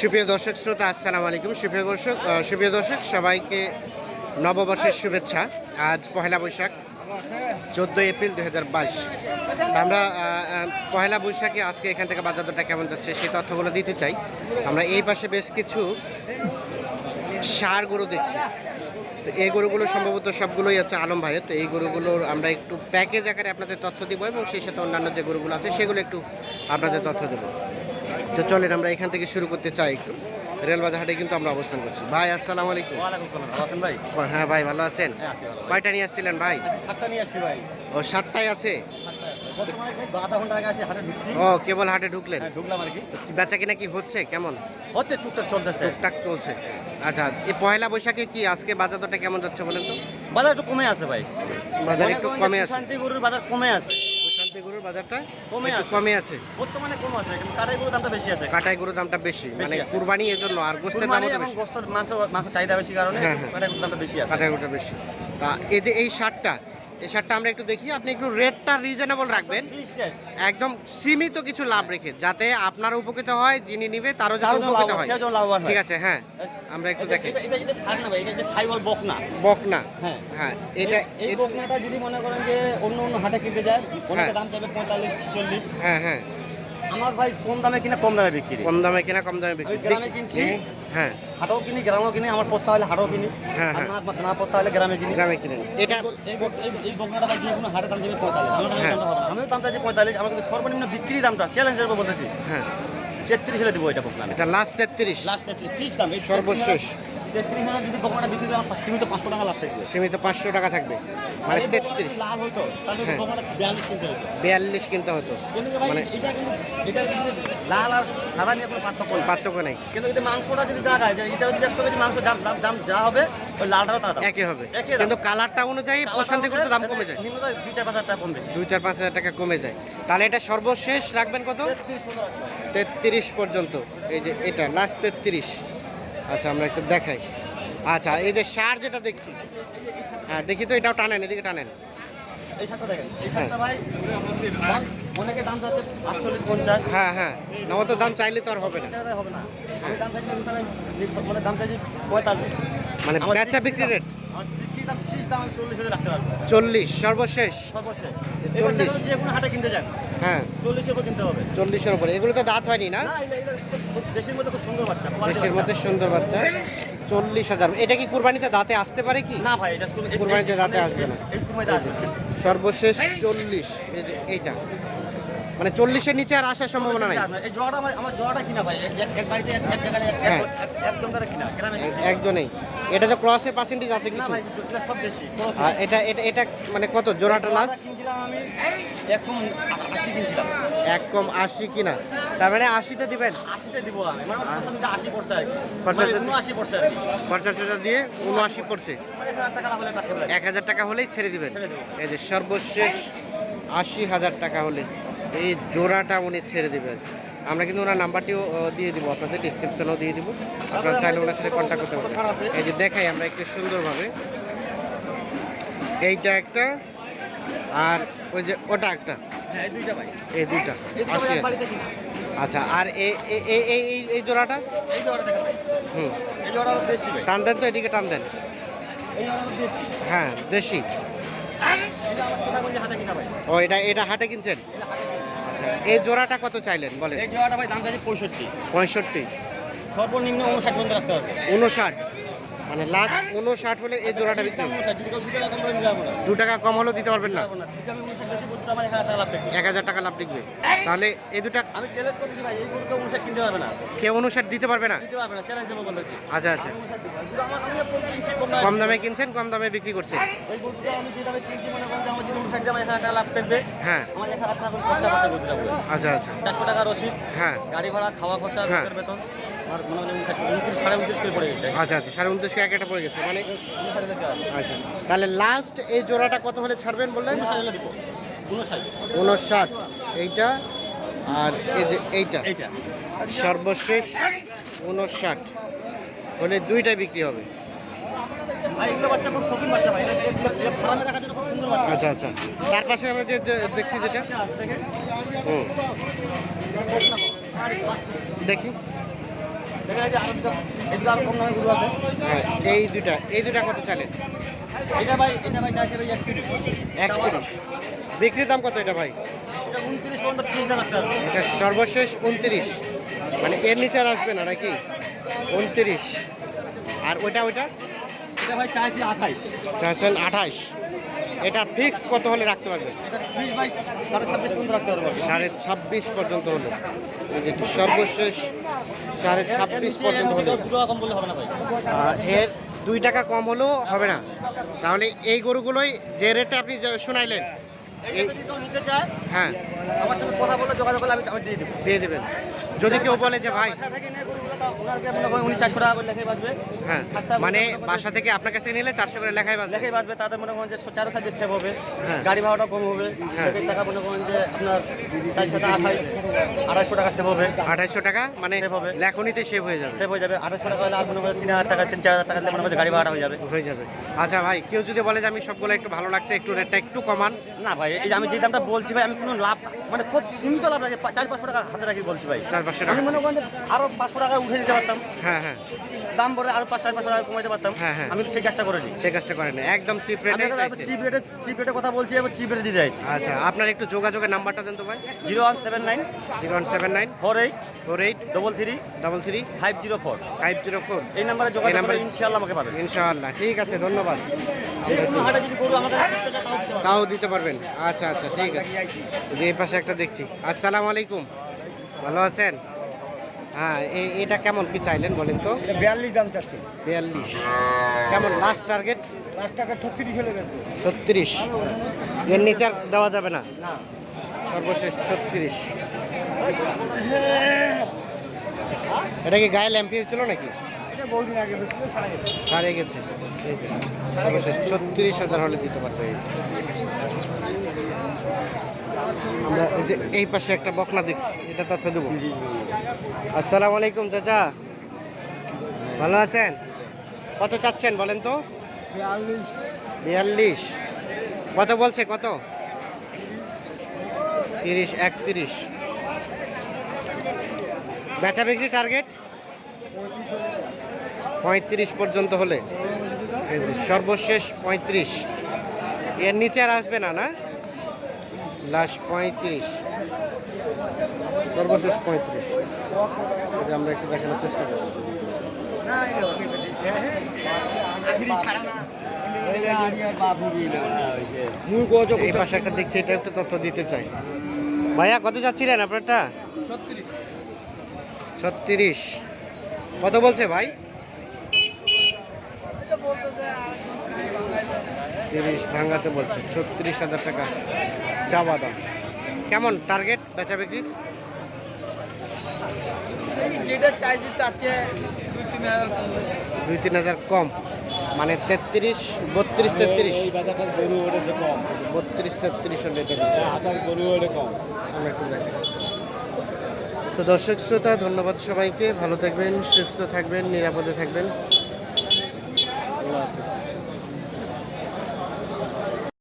সুপ্রিয় দর্শক শ্রোতা, আসসালামু আলাইকুম। সুপ্রিয় দর্শক সুপ্রিয় দর্শক, সবাইকে নববর্ষের শুভেচ্ছা। আজ পহেলা বৈশাখ, চোদ্দোই এপ্রিল দু হাজার বাইশ। আমরা পহেলা বৈশাখে আজকে এখান থেকে বাজার দরটা কেমন যাচ্ছে সেই তথ্যগুলো দিতে চাই। আমরা এই পাশে বেশ কিছু সার গরু দেখছি। তো এই গরুগুলো সম্ভবত সবগুলোই হচ্ছে আলম ভাইয়ের। তো এই গরুগুলোর আমরা একটু প্যাকেজ আকারে আপনাদের তথ্য দিব এবং সেই সাথে অন্যান্য যে গরুগুলো আছে সেগুলো একটু আপনাদের তথ্য দেবো। তো চলেন আমরা এখান থেকে শুরু করতে চাই একটু। রেলবাজার হাটে কিন্তু আমরা অবস্থান করছি। ভাই আসসালামু আলাইকুম। আছেন ভাই? হ্যাঁ ভাই ভালো আছেন? হ্যাঁ কয়টা নিয়ে আসছিলেন ভাই? ভাই। ও সাতটাই আছে? ও কেবল হাটে ঢুকলেন? হ্যাঁ ঢুকলাম আর কি। কি বেচা কিনা কি হচ্ছে? কেমন? হচ্ছে টুকটাক চলতেছে। টুকটাক চলছে। আচ্ছা এই পয়লা বৈশাখে কি আজকে বাজার দরটা কেমন যাচ্ছে বলেন তো? বাজার একটু কমে আছে ভাই। বাজার একটু কমে আছে। গরুর বাজার কমে আছে। বাজারটা কমে আছে। কমে আছে। বর্তমানে কমে আছে কিন্তু কাটাই গরুর দামটা বেশি আছে। কাটাই গরুর দামটা বেশি মানে কুরবানি এর জন্য আর গোস্তের দাম এবং গোস্তর মাংস মাংস চাহিদা বেশি কারণে হ্যাঁ, হ্যাঁ। কাটাই গরুর দামটা বেশি আছে। কাটাই গরুটা বেশি। তা এই যে এই শার্টটা এই শার্টটা আমরা একটু দেখি আপনি একটু রেটটা রিজনেবল রাখবেন একদম সীমিত কিছু লাভ রেখে যাতে আপনার উপকৃত হয় যিনি নিবে তারও যাতে উপকৃত হয়। ঠিক আছে হ্যাঁ আমরা একটু দেখি। বকনা হ্যাঁ। হ্যাঁ এটা এই বকনাটা যদি মনে করেন যে অন্য অন্য হাটে কিনতে যায় হ্যাঁ। দাম চাইবে পঁয়তাল্লিশ ছিচল্লিশ হ্যাঁ হ্যাঁ আমার ভাই কম দামে কিনা কম দামে বিক্রি। কম দামে কিনা কম দামে বিক্রি। গ্রামে কিনছি। হ্যাঁ। হাটও কিনি গ্রামেও কিনি আমার পত্তা হলে হাটও কিনি। হ্যাঁ, হ্যাঁ। না- পত্তা হলে গ্রামে কিনি। গ্রামে কিনেন এটা এই বক- এই- এই বকনাটা ভাই কোনো হাটে দাম যাবে পঁয়তাল্লিশ। হ্যাঁ। আমিও দাম চাইছি পঁয়তাল্লিশ। আমার কিন্তু সর্বনিম্ন বিক্রি দামটা চ্যালেঞ্জের উপর বলতেছি। হ্যাঁ। তেত্রিশ হলে দেবো এটা বকনা এটা লাস্ট তেত্রিশ। লাস্ট তেত্রিশ। ফিস দাম সর্বশেষ। তেত্রিশ হাজার যদি বকনাটা বিক্রি করে আমার সীমিত পাঁচশো টাকা লাভ থাকবে। সীমিত পাঁচশো টাকা থাকবে। মানে তেত্রিশ। যদি হতো তাহলে হ্যাঁ। বকনাটা বিয়াল্লিশ কিনতে হতো বিয়াল্লিশ কিনতে হতো। মানে এটা কিন্তু এটা লাল আর সাদা নিয়ে কোনো পার্থক্য পার্থক্য নেই। কিন্তু এটা মাংসটা যদি জায়গায় এটা যদি একশো কেজি মাংস দাম দাম যা হবে ওই তা একই হবে। কিন্তু কালারটা অনুযায়ী করতে দাম কমে যায়। দুই চার পাঁচ হাজার টাকা কম বেশি। দুই চার পাঁচ হাজার টাকা কমে যায়। তাহলে এটা সর্বশেষ রাখবেন কত। তেত্রিশ পর্যন্ত এই যে এটা লাস্ট তেত্রিশ। আচ্ছা আমরা একটু দেখাই। আচ্ছা এই যে সার যেটা দেখছি। হ্যাঁ দেখি তো এটাও টানেন এদিকে টানেন। এই শার্টটা দেখেন এই হ্যাঁ। ভাই অনেকে দাম চাচ্ছে আটচল্লিশ পঞ্চাশ। হ্যাঁ হ্যাঁ দাম চাইলে তো আর হবে না। হবে না। আমি দাম চাইছি মানে দাম চাইছি পঁয়তাল্লিশ। মানে আমার বেচা বিক্রি রেট দাম ত্রিশ দাম চল্লিশ সর্বশেষ। চল্লিশ। যে কোনো হাটে কিনতে যান। হ্যাঁ। চল্লিশের উপর কিনতে হবে। চল্লিশের উপরে। এগুলো তো দাঁত হয়নি না? দেশের মধ্যে খুব সুন্দর বাচ্চা দেশের মধ্যে সুন্দর বাচ্চা। চল্লিশ হাজার। এটা কি কুরবানিতে দাঁতে আসতে পারে কি? না ভাই এটা কুরবানিতে দাঁতে আসবে না। সর্বশেষ চল্লিশ এইটা। মানে চল্লিশের নিচে আর আসার সম্ভাবনা নাই। একজনেই। এটা তো ক্রসের পার্সেন্টেজ আছে না কিছু। আর এটা এটা এটা মানে কত? জোড়াটা লাস্ট এক কম আশি কিনা। তার মানে আশিতে দিবেন? আশিতে দিব আমি। মানে আশি পড়ছে মানে পড়ছে খরচা টরচা দিয়ে উনআশি পড়ছে। মানে এক হাজার টাকা হলেই ছেড়ে দিবেন। এই যে সর্বশেষ আশি হাজার টাকা হলে এই জোড়াটা উনি ছেড়ে দিবেন। আমরা কিন্তু ওনার নাম্বারটিও দিয়ে দিব আপনাদের ডিসক্রিপশনও দিয়ে দিব। আপনারা চাইলে ওনার সাথে কন্ট্যাক্ট করতে পারবেন এই যে দেখাই আমরা একটু সুন্দরভাবে। এইটা একটা আর ওই যে ওটা একটা। হ্যাঁ এই দুইটা আশি আচ্ছা আর এই এই এই- জোড়াটা? এই জোড়াটা দেখেন হুম। এই জোড়া দেশি ভাই। টান দেন তো এদিকে টান দেন। হ্যাঁ দেশি। ও এটা এটা হাটে কিনছেন। আচ্ছা এই জোড়াটা কত চাইলেন বলেন? এই জোড়াটা ভাই দাম চাইছি পঁয়ষট্টি। পঁয়ষট্টি। সর্বনিম্ন উনষাট পর্যন্ত রাখতে হবে। উনষাট মানে লাস্ট উনষাট হলে এই জোড়াটা বিক্রি দু টাকা কম হলেও দিতে পারবেন না। এক হাজার টাকা লাভ লিখবে তাহলে এই দুটা আমি চ্যালেঞ্জ করতেছি ভাই এই গরুটা উনষাট কিনতে পারবে না। কেউ উনষাট দিতে পারবে না? দিতে পারবে না চ্যালেঞ্জ দেবো বলতে আচ্ছা আচ্ছা। কম দামে কিনছেন কম দামে বিক্রি করছেন। ওই গরুটা আমি যে দামে কিনছি মনে করেন আমার যদি উনষাট দিয়ে এক হাজার টাকা লাভ থাকবে হ্যাঁ। আমার এক হাজার টাকা খরচা পাচ্ছে গরুটা আচ্ছা আচ্ছা। চারশো টাকা রসিদ হ্যাঁ। গাড়ি ভাড়া খাওয়া খরচা হ্যাঁ। বেতন। আচ্ছা আচ্ছা সাড়ে উনত্রিশ এক একটা পড়ে গেছে। মানে। আচ্ছা তাহলে লাস্ট এই জোড়াটা কত হলে ছাড়বেন বললেন? উনষাট এইটা আর এই যে এইটা। এইটা। সর্বশেষ উনষাট হলে দুইটাই বিক্রি হবে। আচ্ছা আচ্ছা। তার পাশে আমরা যে দেখছি যেটা। আর বাচ্চা। দেখি। এই দুটো হ্যাঁ এই দুটা এই দুটা কত চালেন এটা ভাই এটা ভাই চাইছে ভাই একত্রিশ একত্রিশ বিক্রির দাম কত এটা ভাই? এটা ত্রিশ সর্বশেষ উনত্রিশ। মানে এর নিচে আর আসবে না নাকি? উনত্রিশ। আর ওইটা ওইটা? এটা ভাই চাইছি আঠাইশ। চাচ্ছেন আঠাশ এটা ফিক্স কত হলে রাখতে পারবে? সাড়ে ছাব্বিশ পর্যন্ত রাখতে পারব সাড়ে ছাব্বিশ পর্যন্ত হলো। সর্বশেষ সাড়ে ছাব্বিশ পর্যন্ত হলো। এর দুই টাকা কম হলেও হবে না। তাহলে এই গরুগুলোই যে রেটে আপনি শোনাইলেন হ্যাঁ। আমার সঙ্গে কথা বলে যোগাযোগ করলে আমি দিয়ে দেবো। দিয়ে দেবেন। যদি কেউ বলে যে ভাই থেকে ওনাকে মনে করেন উনি চারশো টাকা করে লেখাই বাঁচবে। হ্যাঁ মানে বাসা থেকে আপনার কাছে নিলে চারশো করে লেখাই বাজবে লেখাই বাঁচবে তাদের মনে করেন যে চারো সাইডে সেভ হবে। হ্যাঁ। গাড়ি ভাড়াটা কম হবে। হ্যাঁ। টাকা মনে করেন যে আপনার চারশো টাকা আঠাইশ আড়াইশো টাকা সেভ হবে। আঠাইশশো টাকা মানে Save হবে। লেখনিতে সেভ হয়ে যাবে। সেভ হয়ে যাবে। আঠাইশো টাকা হলে আর মনে করেন তিন হাজার টাকা তিন চার হাজার টাকা মনে করেন গাড়ি ভাড়া হয়ে যাবে। হয়ে যাবে। আচ্ছা ভাই কেউ যদি বলে যে আমি সবগুলো একটু ভালো লাগছে একটু রেটটা একটু কমান। না ভাই এই যে আমি যে দামটা বলছি ভাই আমি কোনো লাভ মানে খুব সীমিত লাভ রাখি। চার পাঁচশো টাকা হাতে রাখি বলছি ভাই। চার পাঁচশো আমি টাকা মনে করেন আরও পাঁচশো টাকা উঠে দিতে পারতাম। হ্যাঁ হ্যাঁ। দাম বলে আরও পাঁচ চার পাঁচশো টাকা কমাইতে পারতাম। হ্যাঁ, হ্যাঁ। আমি সেই কাজটা করে নিই সে কাজটা করেন। একদম চিপ রেটে চিপ রেটে চিপ রেটে কথা বলছি এবার চিপ রেটে দিতে চাইছি। আচ্ছা আপনার একটু যোগাযোগের নাম্বারটা দেন তো ভাই। Zero one seven nine zero one seven nine four eight four eight double three double three five zero four. Five zero four. এই নাম্বারে যোগাযোগ করে ইনশাআল্লাহ আমাকে পাবেন। ইনশাআল্লাহ। ঠিক আছে ধন্যবাদ। তাও দিতে পারবেন। আচ্ছা আচ্ছা ঠিক আছে। যে পাশে একটা দেখছি। আসসালামু আলাইকুম। ভালো আছেন? হ্যাঁ এটা কেমন? কি চাইলেন বলেন তো? বিয়াল্লিশ দাম চাচ্ছি। বিয়াল্লিশ। কেমন? লাস্ট টার্গেট টাকা ছত্রিশ হলে ছত্রিশ। এর নিচে আর দেওয়া যাবে না? না। সর্বশেষ ছত্রিশ। এটা কি গায়ে ল্যাম্পি হয়েছিল নাকি? সারা গেছে। সর্বশেষ ছত্রিশ হাজার হলে দিতে পারবে। আমরা এই যে এই পাশে একটা বকনা দেখছি এটা তথ্য দেবো। আসসালামু আলাইকুম চাচা। ভালো আছেন? কত চাচ্ছেন বলেন তো? বিয়াল্লিশ। কত বলছে কত? তিরিশ একত্রিশ। বেচা বিক্রি টার্গেট? পঁয়ত্রিশ পর্যন্ত হলে। সর্বশেষ পঁয়ত্রিশ। এর নিচে আর আসবে না না? লাস্ট পঁয়ত্রিশ। সর্বশেষ পঁয়ত্রিশ। আমরা একটু দেখানোর চেষ্টা করছি এই দেখছি, এটা একটা তথ্য দিতে চাই। ভাইয়া, কত যাচ্ছিলেন আপনারটা? ছত্রিশ। কত বলছে ভাই? তিরিশ ভাঙাতে বলছে, ছত্রিশ হাজার টাকা। চাওয়া দাম কেমন টার্গেট বেচা বিক্রি? যেটা চাইছি তার চেয়ে দুই তিন হাজার দুই তিন হাজার কম। মানে তেত্রিশ বত্রিশ তেত্রিশ। গরু কম? বত্রিশ তেত্রিশ হলে। হাজার গরু কম। আমরা একটু দেখাই। তো দর্শক শ্রোতা ধন্যবাদ সবাইকে। ভালো থাকবেন সুস্থ থাকবেন নিরাপদে থাকবেন।